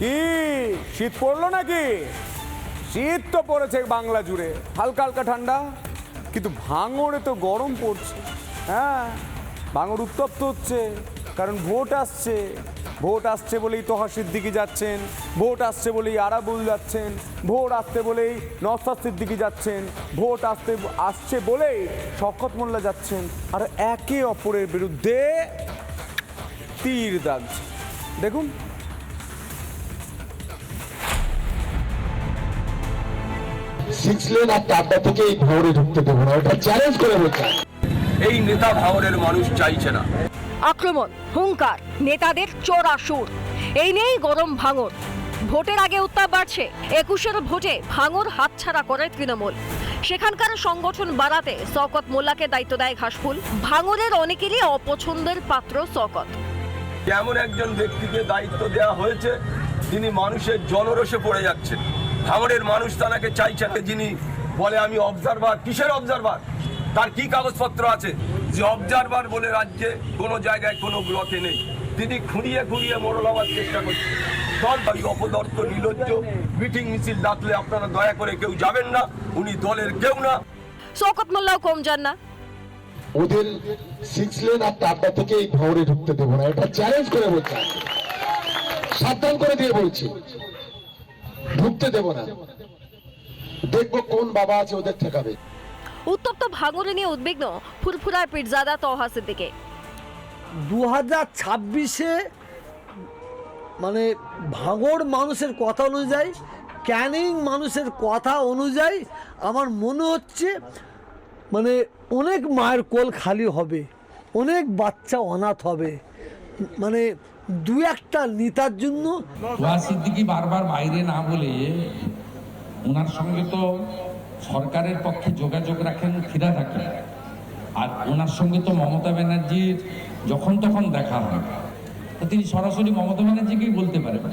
কি? শীত পড়ল নাকি? শীত তো পড়েছে বাংলা জুড়ে। হালকা হালকা ঠান্ডা, কিন্তু ভাঙড়ে তো গরম পড়ছে। হ্যাঁ ভাঙড় উত্তপ্ত হচ্ছে, কারণ ভোট আসছে। ভোট আসছে বলেই তোহা সিদ্দিকি যাচ্ছেন, ভোট আসছে বলেই আরাবুল যাচ্ছেন, ভোট আসছে বলেই নসাদ সিদ্দিকি যাচ্ছেন, ভোট আসতে, আসছে বলেই শকত মোল্লা যাচ্ছেন, আর একে অপরের বিরুদ্ধে তীর দাগছে দেখুন সিক্স লেন আর থেকে এই ভোরে ঢুকতে দেবো না এটা চ্যালেঞ্জ করে বলছে। এই নেতা ভাওরের মানুষ চাইছে না। আক্রমণ হুঙ্কার নেতাদের চোরা সুর। এই নিয়েই গরম ভাঙর। ভোটের আগে উত্তাপ বাড়ছে একুশের ভোটে ভাঙর হাতছাড়া করে তৃণমূল। সেখানকার সংগঠন বাড়াতে শওকত মোল্লাকে দায়িত্ব দেয় ঘাসফুল। ভাঙরের অনেকেরই অপছন্দের পাত্র শওকত। এমন একজন ব্যক্তিকে দায়িত্ব দেওয়া হয়েছে যিনি মানুষের জনরসে পড়ে যাচ্ছেন। ভাঙড়ের মানুষ তাকে চাইছে না যিনি বলে আমি অবজারভার কিসের অবজারভার তার কি কাগজপত্র আছে? যে অবজারভার বলে রাজ্যে কোনো জায়গায় কোনো ব্লকে নেই। তিনি খুঁড়িয়ে খুঁড়িয়ে মোড়ল হওয়ার চেষ্টা করছে দল ভাই অপদর্থ নির্লজ্জ মিটিং মিছিল ডাকলে আপনারা দয়া করে কেউ যাবেন না উনি দলের কেউ না। শওকত মোল্লাও কম যান না। ওদের সিক্স লেন আর টাটা থেকে এই ভোরে ঢুকতে দেবো না। এটা চ্যালেঞ্জ করে বলছে। সাবধান করে দিয়ে বলছি। ঢুকতে দেবো না। দেখব কোন বাবা আছে ওদের ঠেকাবে। উত্তপ্ত ভাঙরে নিয়ে উদ্বিগ্ন ফুরফুরার পিরজাদা তহা সিদ্দিকে দু হাজার ছাব্বিশে মানে ভাঙড় মানুষের কথা অনুযায়ী ক্যানিং মানুষের কথা অনুযায়ী আমার মনে হচ্ছে মানে অনেক মায়ের কোল খালি হবে অনেক বাচ্চা অনাথ হবে। মানে দু একটা নেতার জন্য সিদ্দিকি বারবার বাইরে না বলে ওনার সঙ্গে তো সরকারের পক্ষে যোগাযোগ রাখেন ফিরা থাকেন আর ওনার সঙ্গে তো মমতা ব্যানার্জির যখন তখন দেখা হয়। তো তিনি সরাসরি মমতা ব্যানার্জিকেই বলতে পারেন।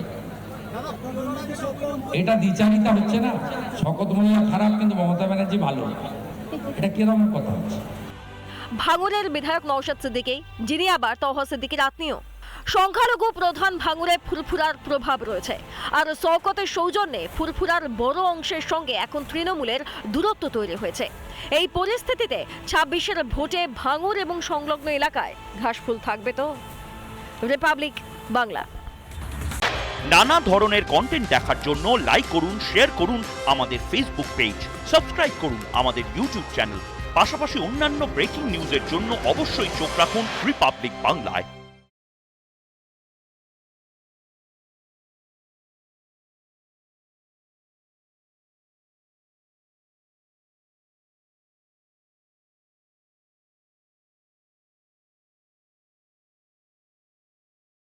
এটা দ্বিচারিতা হচ্ছে না? শকত মোল্লা খারাপ কিন্তু মমতা ব্যানার্জি ভালো। এটা কীরকম কথা হচ্ছে? ভাঙুরের বিধায়ক নৌশাদ সিদ্দিকী যিনি আবার তহা সিদ্দিকীর আত্মীয়। সংখ্যালঘু প্রধান ভাঙুরে ফুরফুরার প্রভাব রয়েছে। আর শওকতের সৌজন্যে ফুরফুরার বড় অংশের সঙ্গে এখন তৃণমূলের দূরত্ব তৈরি হয়েছে। এই পরিস্থিতিতে ছাব্বিশের ভোটে ভাঙুর এবং সংলগ্ন এলাকায় ঘাসফুল থাকবে তো? রিপাবলিক বাংলা। নানা ধরনের কন্টেন্ট দেখার জন্য লাইক করুন শেয়ার করুন আমাদের ফেসবুক পেজ সাবস্ক্রাইব করুন আমাদের ইউটিউব চ্যানেল পাশাপাশি অন্যান্য ব্রেকিং নিউজের জন্য অবশ্যই চোখ রাখুন রিপাবলিক বাংলায়